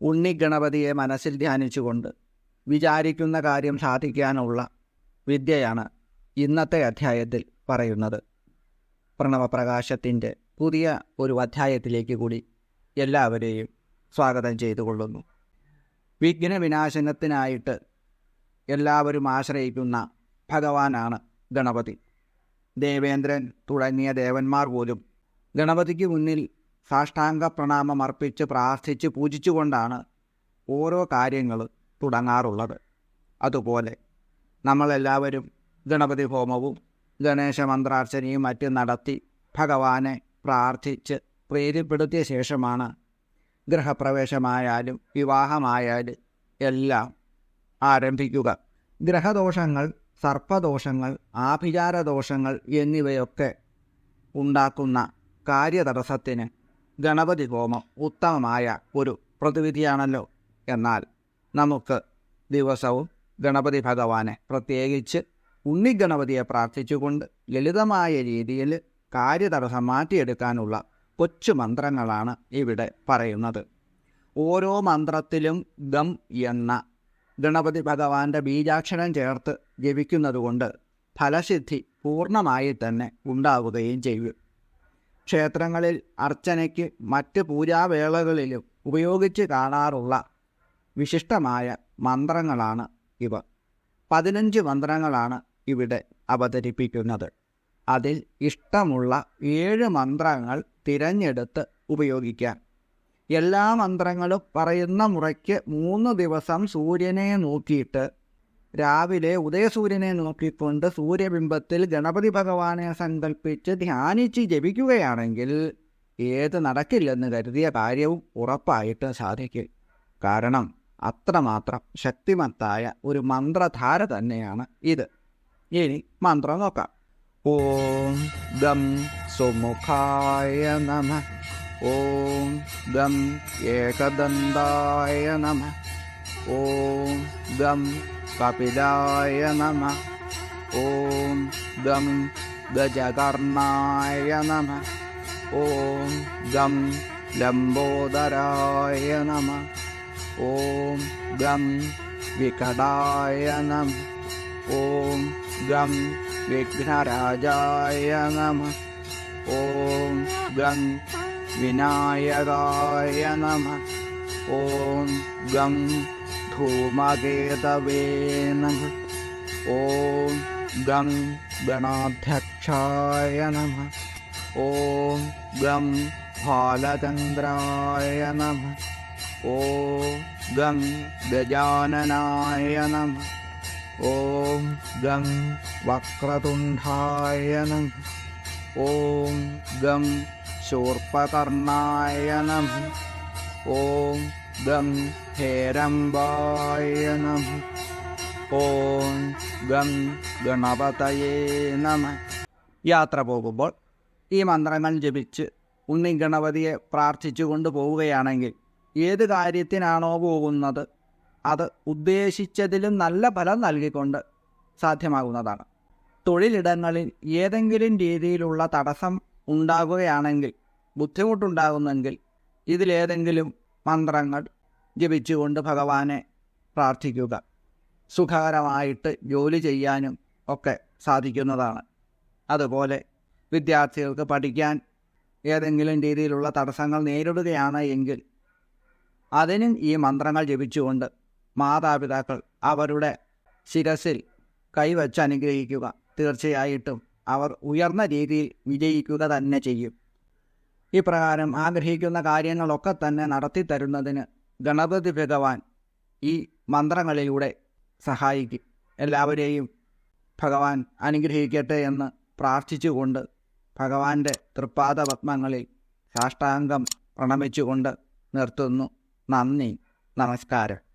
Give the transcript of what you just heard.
ഉണ്ണിഗണപതിയെ മനസ്സിൽ ധ്യാനിച്ചുകൊണ്ട് വിചാരിക്കുന്ന കാര്യം സാധിക്കാനുള്ള വിദ്യയാണ് ഇന്നത്തെ അധ്യായത്തിൽ പറയുന്നത്. പ്രണവപ്രകാശത്തിന്റെ പുതിയ ഒരു അധ്യായത്തിലേക്ക് കൂടി എല്ലാവരെയും സ്വാഗതം ചെയ്തുകൊള്ളുന്നു. വിഘ്ന വിനാശനത്തിനായിട്ട് എല്ലാവരും ആശ്രയിക്കുന്ന ഭഗവാനാണ് ഗണപതി. ദേവേന്ദ്രൻ തുടങ്ങിയ ദേവന്മാർ പോലും ഗണപതിക്ക് മുന്നിൽ സാഷ്ടാംഗ പ്രണാമം അർപ്പിച്ച് പ്രാർത്ഥിച്ച് പൂജിച്ചുകൊണ്ടാണ് ഓരോ കാര്യങ്ങൾ തുടങ്ങാറുള്ളത്. അതുപോലെ നമ്മളെല്ലാവരും ഗണപതി ഹോമവും ഗണേശ മന്ത്രാർച്ചനയും മറ്റും നടത്തി ഭഗവാനെ പ്രാർത്ഥിച്ച് പ്രീതിപ്പെടുത്തിയ ശേഷമാണ് ഗൃഹപ്രവേശമായാലും വിവാഹമായാലും എല്ലാം ആരംഭിക്കുക. ഗ്രഹദോഷങ്ങൾ സർപ്പദോഷങ്ങൾ ആഭിചാരദോഷങ്ങൾ എന്നിവയൊക്കെ ഉണ്ടാക്കുന്ന കാര്യതടസ്സത്തിന് ഗണപതി ഹോമം ഉത്തമമായ ഒരു പ്രതിവിധിയാണല്ലോ. എന്നാൽ നമുക്ക് ദിവസവും ഗണപതി ഭഗവാനെ പ്രത്യേകിച്ച് ഉണ്ണിഗണപതിയെ പ്രാർത്ഥിച്ചുകൊണ്ട് ലളിതമായ രീതിയിൽ കാര്യതടസ്സം മാറ്റിയെടുക്കാനുള്ള കൊച്ചു മന്ത്രങ്ങളാണ് ഇവിടെ പറയുന്നത്. ഓരോ മന്ത്രത്തിലും ഗം എന്ന ഗണപതി ഭഗവാന്റെ ബീജാക്ഷരം ചേർത്ത് ജപിക്കുന്നതുകൊണ്ട് ഫലസിദ്ധി പൂർണമായി തന്നെ ഉണ്ടാവുകയും ചെയ്യും. ക്ഷേത്രങ്ങളിൽ അർച്ചനയ്ക്ക് മറ്റ് പൂജാവേളകളിലും ഉപയോഗിച്ച് കാണാറുള്ള വിശിഷ്ടമായ മന്ത്രങ്ങളാണ് ഇവ. പതിനഞ്ച് മന്ത്രങ്ങളാണ് ഇവിടെ അവതരിപ്പിക്കുന്നത്. അതിൽ ഇഷ്ടമുള്ള ഏഴ് മന്ത്രങ്ങൾ തിരഞ്ഞെടുത്ത് ഉപയോഗിക്കാം. എല്ലാ മന്ത്രങ്ങളും പറയുന്ന മുറയ്ക്ക് മൂന്ന് ദിവസം സൂര്യനെ നോക്കിയിട്ട് രാവിലെ ഉദയസൂര്യനെ നോക്കിക്കൊണ്ട് സൂര്യബിംബത്തിൽ ഗണപതി ഭഗവാനെ സങ്കല്പിച്ച് ധ്യാനിച്ച് ജപിക്കുകയാണെങ്കിൽ ഏത് നടക്കില്ലെന്ന് കരുതിയ കാര്യവും ഉറപ്പായിട്ട് സാധിക്കും. കാരണം അത്രമാത്രം ശക്തിമത്തായ ഒരു മന്ത്രധാര തന്നെയാണ് ഇത്. ഇനി മന്ത്രം നോക്കാം. ഓം ദം സുമുഖായ നമ. ഓം ദം ഏകദന്തായ നമ. ॐ दं कपिलाय नमः। ॐ दं गजकर्णाय नमः। ॐ दं लम्बोदराय नमः। ॐ गं विकटाय नमः। ॐ गं विघ्नराजाय नमः। ॐ गं विनायकाय नमः। ॐ गं ोमकेतवें गं गणाध्यक्षाय नमः ॐ गं फालचन्द्राय नमः ॐ गं गजाननाय नमः ॐ गं वक्रतुण्डायनम् ॐ गं शूर्पकर्णाय नमः ॐ ഗം ഹേരംബായ നമ ഓം ഗം ഗണപതയേ നമ. യാത്ര പോകുമ്പോൾ ഈ മന്ത്രങ്ങൾ ജപിച്ച് ഉണ്ണി ഗണപതിയെ പ്രാർത്ഥിച്ചു കൊണ്ട് പോവുകയാണെങ്കിൽ ഏത് കാര്യത്തിനാണോ പോകുന്നത് അത് ഉദ്ദേശിച്ചതിലും നല്ല ഫലം നൽകിക്കൊണ്ട് സാധ്യമാകുന്നതാണ്. തൊഴിലിടങ്ങളിൽ ഏതെങ്കിലും രീതിയിലുള്ള തടസ്സം ഉണ്ടാകുകയാണെങ്കിൽ ബുദ്ധിമുട്ടുണ്ടാകുന്നെങ്കിൽ ഇതിലേതെങ്കിലും മന്ത്രങ്ങൾ ജപിച്ചുകൊണ്ട് ഭഗവാനെ പ്രാർത്ഥിക്കുക. സുഖകരമായിട്ട് ജോലി ചെയ്യാനും ഒക്കെ സാധിക്കുന്നതാണ്. അതുപോലെ വിദ്യാർത്ഥികൾക്ക് പഠിക്കാൻ ഏതെങ്കിലും രീതിയിലുള്ള തടസ്സങ്ങൾ നേരിടുകയാണ് എങ്കിൽ അതിനും ഈ മന്ത്രങ്ങൾ ജപിച്ചുകൊണ്ട് മാതാപിതാക്കൾ അവരുടെ ശിരസിൽ കൈവച്ച് അനുഗ്രഹിക്കുക. തീർച്ചയായിട്ടും അവർ ഉയർന്ന രീതിയിൽ വിജയിക്കുക തന്നെ ചെയ്യും. ഇപ്രകാരം ആഗ്രഹിക്കുന്ന കാര്യങ്ങളൊക്കെ തന്നെ നടത്തി തരുന്നതിന് ഗണപതി ഭഗവാൻ ഈ മന്ത്രങ്ങളിലൂടെ സഹായിക്കും. എല്ലാവരെയും ഭഗവാൻ അനുഗ്രഹിക്കട്ടെ എന്ന് പ്രാർത്ഥിച്ചുകൊണ്ട് ഭഗവാന്റെ തൃപ്പാദ പത്മങ്ങളിൽ സാഷ്ടാംഗം പ്രണമിച്ചുകൊണ്ട് നിർത്തുന്നു. നന്ദി. നമസ്കാരം.